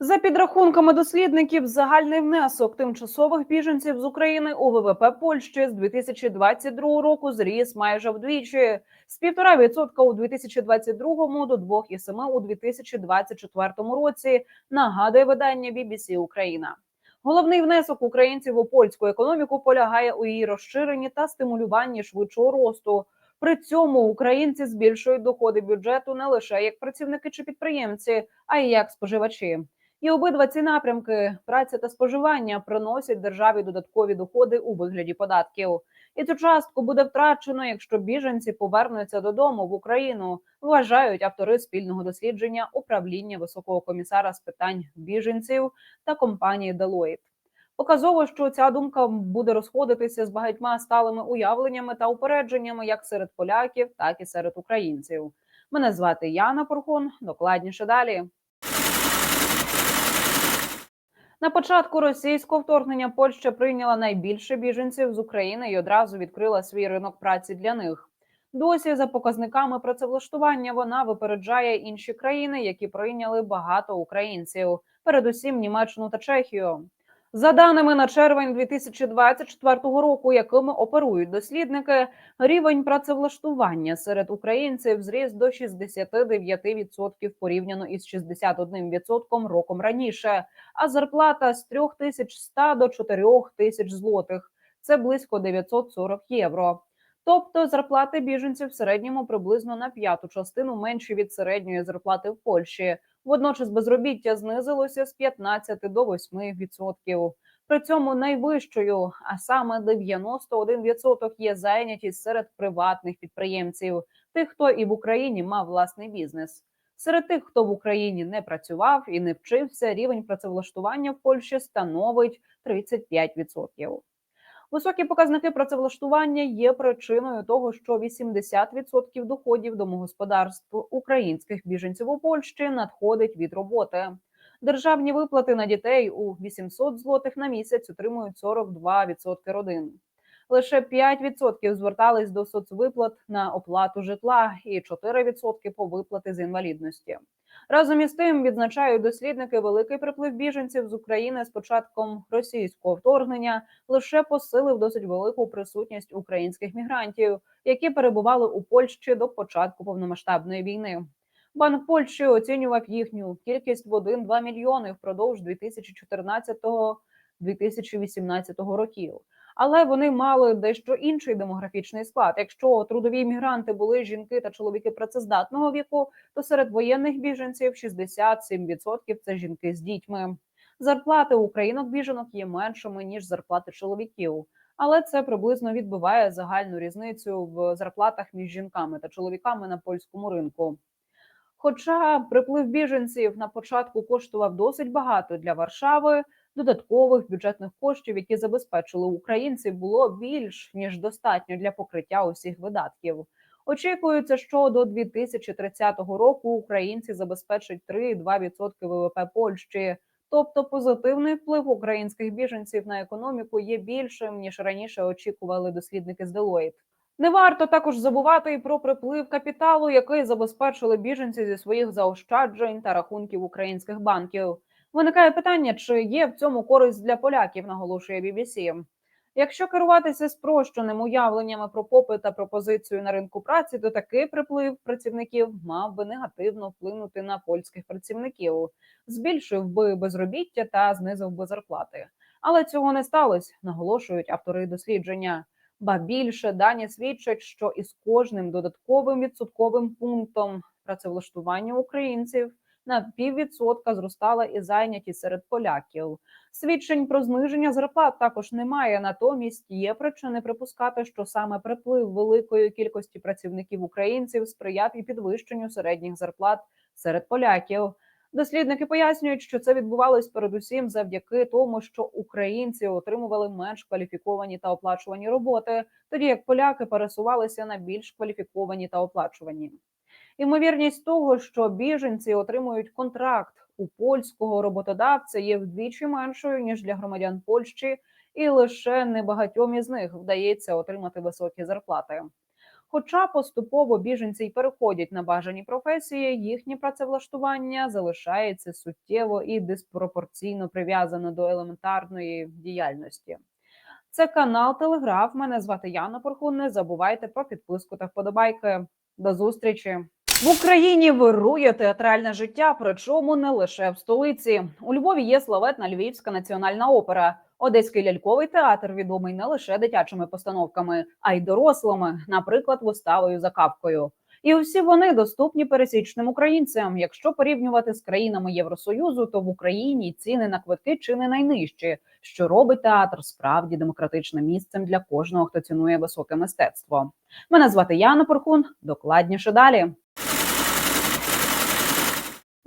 За підрахунками дослідників, загальний внесок тимчасових біженців з України у ВВП Польщі з 2022 року зріс майже вдвічі з 1,5% у 2022 до 2,7% у 2024 році. Нагадує видання BBC Україна. Головний внесок українців у польську економіку полягає у її розширенні та стимулюванні швидшого росту. При цьому українці збільшують доходи бюджету не лише як працівники чи підприємці, а й як споживачі. І обидва ці напрямки праця та споживання приносять державі додаткові доходи у вигляді податків. І цю частку буде втрачено, якщо біженці повернуться додому в Україну. Вважають автори спільного дослідження управління високого комісара з питань біженців та компанії Deloitte. Показово, що ця думка буде розходитися з багатьма сталими уявленнями та упередженнями, як серед поляків, так і серед українців. Мене звати Яна Порхун. Докладніше далі. На початку російського вторгнення Польща прийняла найбільше біженців з України і одразу відкрила свій ринок праці для них. Досі за показниками працевлаштування вона випереджає інші країни, які прийняли багато українців, передусім Німеччину та Чехію. За даними на червень 2024 року, якими оперують дослідники, рівень працевлаштування серед українців зріс до 69% порівняно із 61% роком раніше, а зарплата з 3100 до 4000 злотих. Це близько 940 євро. Тобто зарплати біженців в середньому приблизно на п'яту частину менші від середньої зарплати в Польщі. Водночас безробіття знизилося з 15 до 8%. При цьому найвищою, а саме 91% є зайнятість серед приватних підприємців, тих, хто і в Україні мав власний бізнес. Серед тих, хто в Україні не працював і не вчився, рівень працевлаштування в Польщі становить 35%. Високі показники працевлаштування є причиною того, що 80% доходів домогосподарств українських біженців у Польщі надходить від роботи. Державні виплати на дітей у 800 злотих на місяць отримують 42% родин. Лише 5% звертались до соцвиплат на оплату житла, і 4% по виплати з інвалідності. Разом із тим відзначають дослідники, великий приплив біженців з України з початком російського вторгнення лише посилив досить велику присутність українських мігрантів, які перебували у Польщі до початку повномасштабної війни. Банк Польщі оцінював їхню кількість в 1-2 мільйони впродовж 2014-2018 років. Але вони мали дещо інший демографічний склад. Якщо трудові мігранти були жінки та чоловіки працездатного віку, то серед воєнних біженців 67% – це жінки з дітьми. Зарплати українок біженок є меншими ніж зарплати чоловіків, але це приблизно відбиває загальну різницю в зарплатах між жінками та чоловіками на польському ринку. Хоча приплив біженців на початку коштував досить багато для Варшави, додаткових бюджетних коштів, які забезпечили українців, було більш ніж достатньо для покриття усіх видатків. Очікується, що до 2030 року українці забезпечать 3,2% ВВП Польщі. Тобто позитивний вплив українських біженців на економіку є більшим ніж раніше очікували дослідники з Deloitte. Не варто також забувати і про приплив капіталу, який забезпечили біженці зі своїх заощаджень та рахунків українських банків. Виникає питання, чи є в цьому користь для поляків, наголошує BBC. Якщо керуватися спрощеним уявленнями про попит та пропозицію на ринку праці, то такий приплив працівників мав би негативно вплинути на польських працівників, збільшив би безробіття та знизив би зарплати. Але цього не сталося, наголошують автори дослідження. Ба більше дані свідчать, що із кожним додатковим відсотковим пунктом працевлаштування українців на піввідсотка зростала і зайнятість серед поляків. Свідчень про зниження зарплат також немає. Натомість є причини припускати, що саме приплив великої кількості працівників українців сприяв і підвищенню середніх зарплат серед поляків. Дослідники пояснюють, що це відбувалось передусім завдяки тому, що українці отримували менш кваліфіковані та оплачувані роботи, тоді як поляки пересувалися на більш кваліфіковані та оплачувані. Ймовірність того, що біженці отримують контракт у польського роботодавця, є вдвічі меншою ніж для громадян Польщі, і лише небагатьом із них вдається отримати високі зарплати. Хоча поступово біженці й переходять на бажані професії, їхнє працевлаштування залишається суттєво і диспропорційно прив'язано до елементарної діяльності. Це канал Телеграф. Мене звати Яна Порхун. Не забувайте про підписку та вподобайки. До зустрічі в Україні вирує театральне життя, причому не лише в столиці. У Львові є славетна Львівська національна опера. Одеський ляльковий театр відомий не лише дитячими постановками, а й дорослими, наприклад, виставою за капкою. І усі вони доступні пересічним українцям. Якщо порівнювати з країнами Євросоюзу, то в Україні ціни на квитки чи не найнижчі, що робить театр справді демократичним місцем для кожного, хто цінує високе мистецтво. Мене звати Яна Порхун. Докладніше далі.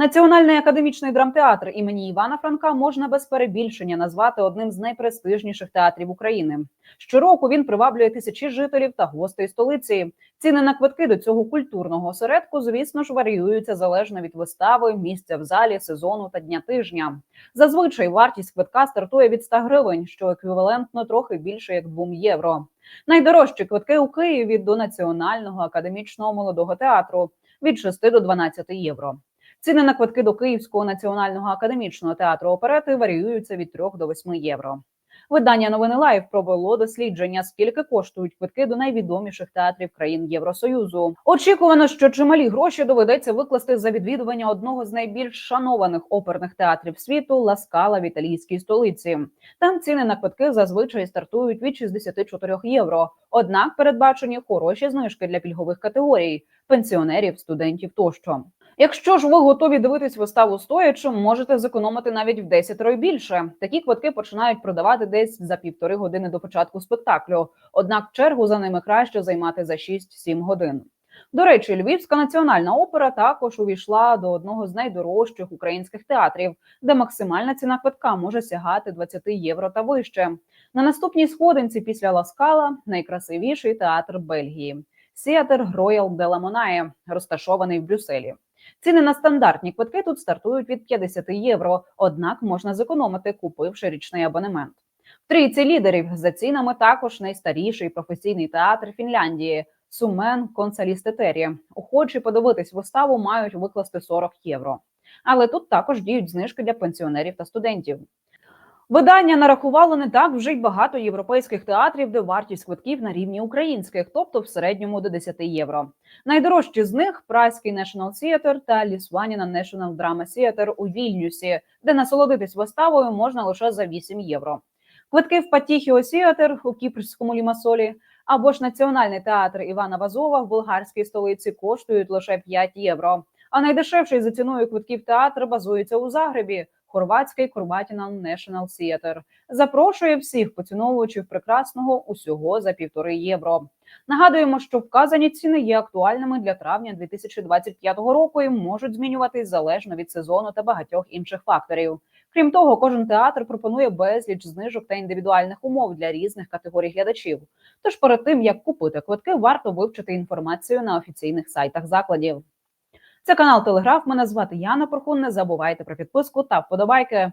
Національний академічний драмтеатр імені Івана Франка можна без перебільшення назвати одним з найпрестижніших театрів України. Щороку він приваблює тисячі жителів та гостей столиці. Ціни на квитки до цього культурного осередку, звісно ж, варіюються залежно від вистави, місця в залі, сезону та дня тижня. Зазвичай вартість квитка стартує від 100 гривень, що еквівалентно трохи більше як 2 євро. Найдорожчі квитки у Києві до національного академічного молодого театру від 6 до 12 євро. Ціни на квитки до Київського національного академічного театру оперети варіюються від 3 до 8 євро. Видання новини Лайв провело дослідження, скільки коштують квитки до найвідоміших театрів країн Євросоюзу. Очікувано, що чималі гроші доведеться викласти за відвідування одного з найбільш шанованих оперних театрів світу Ласкала в італійській столиці. Там ціни на квитки зазвичай стартують від 64 євро. Однак передбачені хороші знижки для пільгових категорій пенсіонерів, студентів тощо. Якщо ж ви готові дивитись виставу стоячи, можете зекономити навіть в 10 разів більше. Такі квитки починають продавати десь за півтори години до початку спектаклю. Однак чергу за ними краще займати за 6-7 годин. До речі, Львівська національна опера також увійшла до одного з найдорожчих українських театрів, де максимальна ціна квитка може сягати 20 євро та вище. На наступній сходинці після Ласкала найкрасивіший театр Бельгії. Сіатр Роял де Ламонає, розташований в Брюсселі. Ціни на стандартні квитки тут стартують від 50 євро, однак можна зекономити, купивши річний абонемент. В трійці лідерів за цінами також найстаріший професійний театр Фінляндії Сумен Консалістетері. Охочі подивитись виставу мають викласти 40 євро. Але тут також діють знижки для пенсіонерів та студентів. Видання нарахувало не так вже й багато європейських театрів, де вартість квитків на рівні українських, тобто в середньому до 10 євро. Найдорожчі з них Празький National Theatre та Лісваніна National Drama Theatre у Вільнюсі, де насолодитись виставою можна лише за 8 євро. Квитки в Патіхіо Сіатер у Кіпрському Лімасолі або ж Національний театр Івана Вазова в болгарській столиці коштують лише 5 євро. А найдешевший за ціною квитків театр базується у Загребі. Хорватський Корбатінал National Theatre. запрошує всіх поціновувачів прекрасного усього за півтори євро. Нагадуємо, що вказані ціни є актуальними для травня 2025 року і можуть змінюватись залежно від сезону та багатьох інших факторів. Крім того, кожен театр пропонує безліч знижок та індивідуальних умов для різних категорій глядачів. Тож перед тим як купити квитки, варто вивчити інформацію на офіційних сайтах закладів. Це канал Телеграф. Мене звати Яна Прохун. Не забувайте про підписку та вподобайки.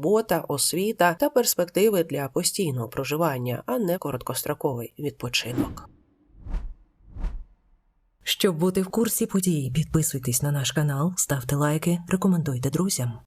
робота, освіта та перспективи для постійного проживання, а не короткостроковий відпочинок. Щоб бути в курсі подій, підписуйтесь на наш канал, ставте лайки, рекомендуйте друзям.